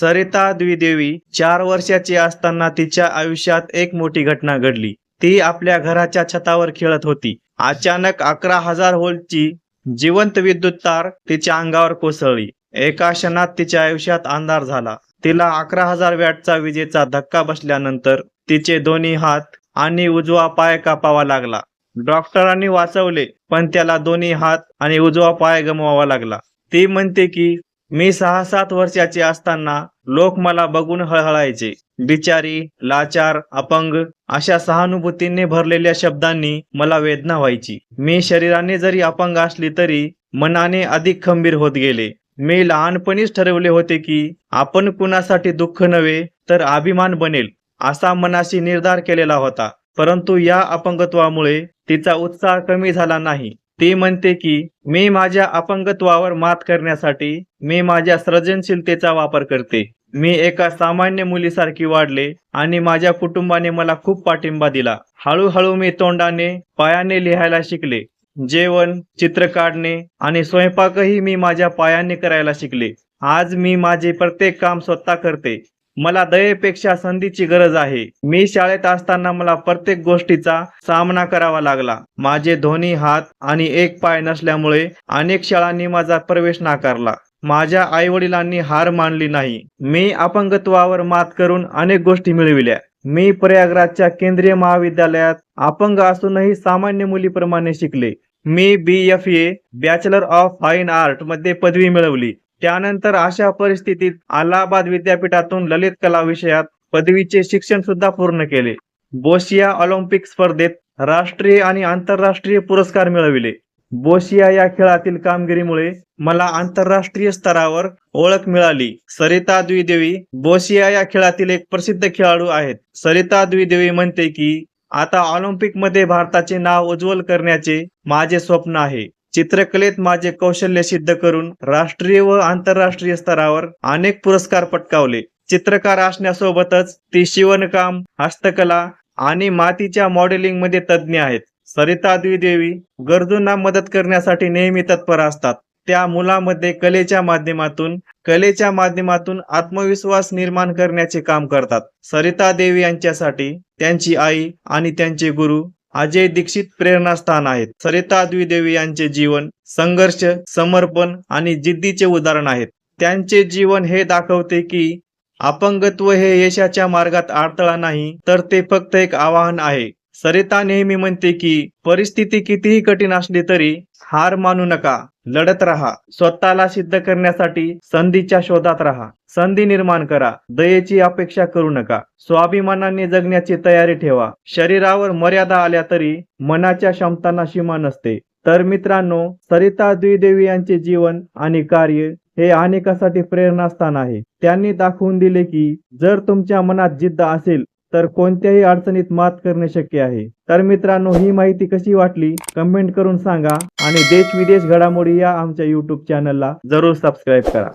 सरिता द्विदेवी चार वर्षाची असताना तिच्या आयुष्यात एक मोठी घटना घडली. ती आपल्या घराच्या छतावर खेळत होती. अचानक अकरा हजार व्होल्टची जिवंत विद्युत तार तिच्या अंगावर कोसळली. एका क्षणात तिच्या आयुष्यात अंधार झाला. तिला अकरा हजार वॅटचा विजेचा धक्का बसल्यानंतर तिचे दोन्ही हात आणि उजवा पाय कापावा लागला. डॉक्टरांनी वाचवले पण त्याला दोन्ही हात आणि उजवा पाय गमवावा लागला. ती म्हणते की मी सहा सात वर्षाची असताना लोक मला बघून हळहळायचे. बिचारी लाचार अपंग अशा सहानुभूतीने भरलेल्या शब्दांनी मला वेदना व्हायची. मी शरीराने जरी अपंग असली तरी मनाने अधिक खंबीर होत गेले. मी लहानपणीच ठरवले होते की आपण कुणासाठी दुःख नव्हे तर अभिमान बनेल असा मनाशी निर्धार केलेला होता. परंतु या अपंगत्वामुळे तिचा उत्साह कमी झाला नाही. ते म्हणते की मी माझ्या अपंगत्वावर मात करण्यासाठी मी माझ्या सृजनशीलतेचा वापर करते. मी एका सामान्य मुलीसारखी वाढले आणि माझ्या कुटुंबाने मला खूप पाठिंबा दिला. हळूहळू मी तोंडाने पायाने लिहायला शिकले. जेवण चित्र काढणे आणि स्वयंपाकही मी माझ्या पायाने करायला शिकले. आज मी माझे प्रत्येक काम स्वतः करते. मला दयेपेक्षा संधीची गरज आहे. मी शाळेत असताना मला प्रत्येक गोष्टीचा सामना करावा लागला. माझे दोन्ही हात आणि एक पाय नसल्यामुळे अनेक शाळांनी माझा प्रवेश नाकारला. माझ्या आई वडिलांनी हार मानली नाही. मी अपंगत्वावर मात करून अनेक गोष्टी मिळविल्या. मी प्रयागराजच्या केंद्रीय महाविद्यालयात अपंग असूनही सामान्य मुलीप्रमाणे शिकले. मी B F A bachelor of fine आर्टमध्ये पदवी मिळवली. त्यानंतर अशा परिस्थितीत अलाहाबाद विद्यापीठातून ललित कला विषयात पदवीचे शिक्षण सुद्धा पूर्ण केले. बोशिया ऑलिम्पिक स्पर्धेत राष्ट्रीय आणि आंतरराष्ट्रीय पुरस्कार मिळविले. बोशिया या खेळातील कामगिरीमुळे मला आंतरराष्ट्रीय स्तरावर ओळख मिळाली. सरिता द्विदेवी बोशिया या खेळातील एक प्रसिद्ध खेळाडू आहेत. सरिता द्विदेवी म्हणते की आता ऑलिम्पिकमध्ये भारताचे नाव उज्ज्वल करण्याचे माझे स्वप्न आहे. चित्रकलेत माझे कौशल्य सिद्ध करून राष्ट्रीय व आंतरराष्ट्रीय स्तरावर अनेक पुरस्कार पटकावले. चित्रकार असण्यासोबतच ती शिवणकाम हस्तकला आणि मातीच्या मॉडेलिंगमध्ये तज्ज्ञ आहेत. सरिता द्विदेवी गरजूंना मदत करण्यासाठी नेहमी तत्पर असतात. त्या मुलामध्ये कलेच्या माध्यमातून कलेच्या माध्यमातून आत्मविश्वास निर्माण करण्याचे काम करतात. सरिता देवी यांच्यासाठी त्यांची आई आणि त्यांचे गुरु अजय दीक्षित प्रेरणास्थान आहेत. सरिता द्विदेवी यांचे जीवन संघर्ष समर्पण आणि जिद्दीचे उदाहरण आहेत. त्यांचे जीवन हे दाखवते की अपंगत्व हे यशाच्या मार्गात अडथळा नाही तर ते फक्त एक आवाहन आहे. सरिता नेहमी म्हणते की परिस्थिती कितीही कठीण असली तरी हार मानू नका लढत राहा. स्वतःला सिद्ध करण्यासाठी संधीच्या शोधात राहा. संधी निर्माण करा. दयेची अपेक्षा करू नका. स्वाभिमानाने जगण्याची तयारी ठेवा. शरीरावर मर्यादा आल्या तरी मनाच्या क्षमतांना सीमा नसते. तर मित्रांनो सरिता द्विदेवी यांचे जीवन आणि कार्य हे अनेकासाठी प्रेरणास्थान आहे. त्यांनी दाखवून दिले की जर तुमच्या मनात जिद्द असेल तर कोणत्याही अडचणीत मात करणे शक्य आहे. तर मित्रांनो ही माहिती कशी वाटली? कमेंट करून सांगा आणि देश विदेश घडामोडी या आमच्या युट्यूब चॅनलला जरूर सबस्क्राईब करा.